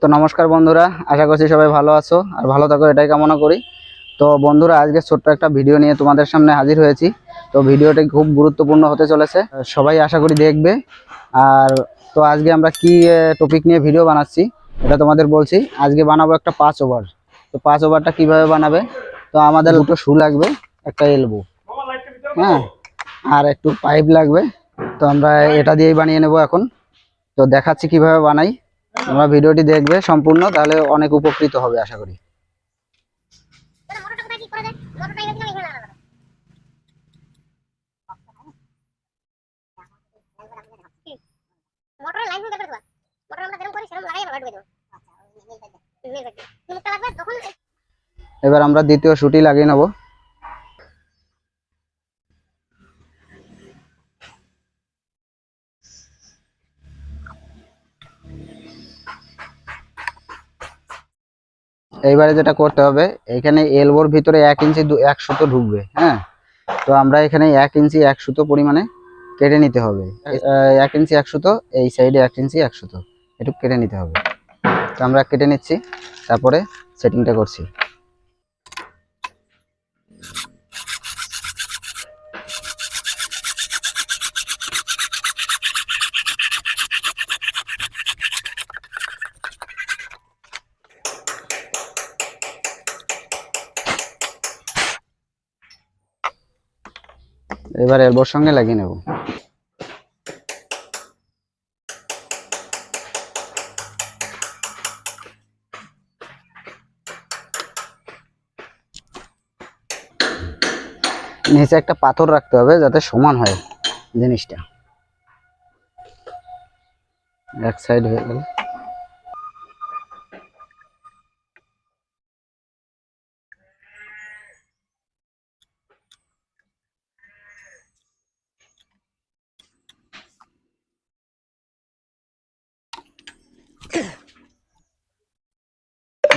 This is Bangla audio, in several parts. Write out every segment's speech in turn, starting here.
তো নমস্কার বন্ধুরা, আশা করছি সবাই ভালো আছো আর ভালো থাকো, এটাই কামনা করি। তো বন্ধুরা, আজকে ছোট্ট একটা ভিডিও নিয়ে তোমাদের সামনে হাজির হয়েছি। তো ভিডিওটি খুব গুরুত্বপূর্ণ হতে চলেছে, সবাই আশা করি দেখবে। আর তো আজকে আমরা কি টপিক নিয়ে ভিডিও বানাচ্ছি, এটা তোমাদের বলছি। আজকে বানাবো একটা পাঁচ ওভার। তো পাঁচ ওভারটা কীভাবে বানাবে? তো আমাদের দুটো শু লাগবে, একটা এলবো হ্যাঁ আর একটু পাইপ লাগবে। তো আমরা এটা দিয়েই বানিয়ে নেব এখন। তো দেখাচ্ছি কীভাবে বানাই। তোমরা ভিডিওটি দেখবে সম্পূর্ণ, তাহলে অনেক উপকৃত হবে, আশা করি। এবার আমরা দ্বিতীয় শুটি লাগিয়ে নেব। এইবারে যেটা করতে হবে, এখানে এলবোর ভিতরে এক ইঞ্চি এক সুতো ঢুকবে হ্যাঁ? তো আমরা এখানে এক ইঞ্চি এক সুতো পরিমাণে কেটে নিতে হবে। এক ইঞ্চি এক সুতো, এই সাইডে এক ইঞ্চি এক সুতো একটু কেটে নিতে হবে। তো আমরা কেটে নিচ্ছি, তারপরে সেটিংটা করছি। এবার এলবোর সঙ্গে লাগিয়ে নেব। নিচে একটা পাথর রাখতে হবে যাতে সমান হয় জিনিসটা। এক সাইড হয়ে গেল।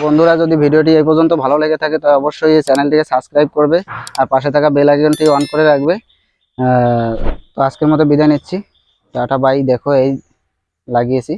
বন্ধুরা, যদি ভিডিওটি এই পর্যন্ত ভালো লেগে থাকে তো অবশ্যই এই চ্যানেলটিকে সাবস্ক্রাইব করবে আর পাশে থাকা বেল আইকনটি অন করে রাখবে। তো আজকের মতো বিদায় নিচ্ছি। Tata, bye. দেখো, এই লাগিয়েছি।